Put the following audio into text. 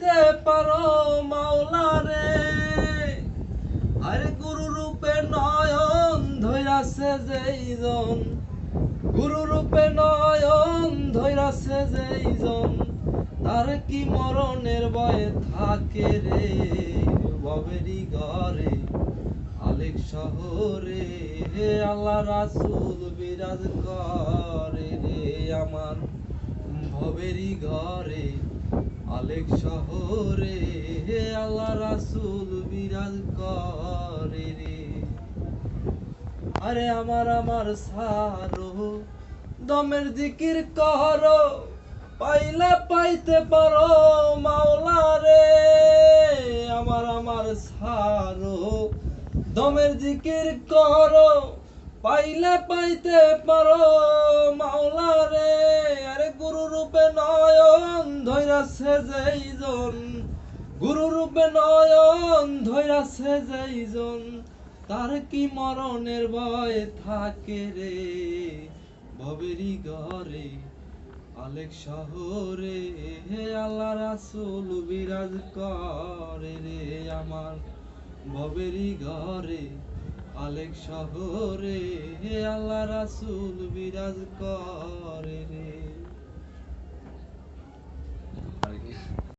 তে পারো মাওলা রে আরে গুরু রূপে নয়ন ধৈরাছে যেইজন গুরু রূপে নয়ন ধৈরাছে যেইজন তার কি মরণের ভয়ে থাকে রে ববেরি ঘরে? আলেক শহরে হে আল্লাহ রাসূল, বিরাজ করে রে আমার ভবেরি ঘরে। আলেক শহরে আল্লাহ রাসূল বিরাজ করে রে। আরে আমার আমার সারো, দমের জিকির করো, পাইলে পাইতে পারো মাওলা রে। আমার আমার সারো, দমের জিকির করো, পাইলে পাইতে পারো মাওলা রে। আরে গুরু রূপে নয়ন ধৈরাছে যেইজন গুরু রূপে নয়ন ধৈরাছে যেইজন, তার কি মরণের ভয় থাকে রে? ভবেরি ঘরে, আলেক শহরে, হে আল্লাহ রাসূল বিরাজ করে রে আমার। ভবেরি ঘরে, আলেক শহরে, হে আল্লাহ রাসূল বিরাজ করে রে।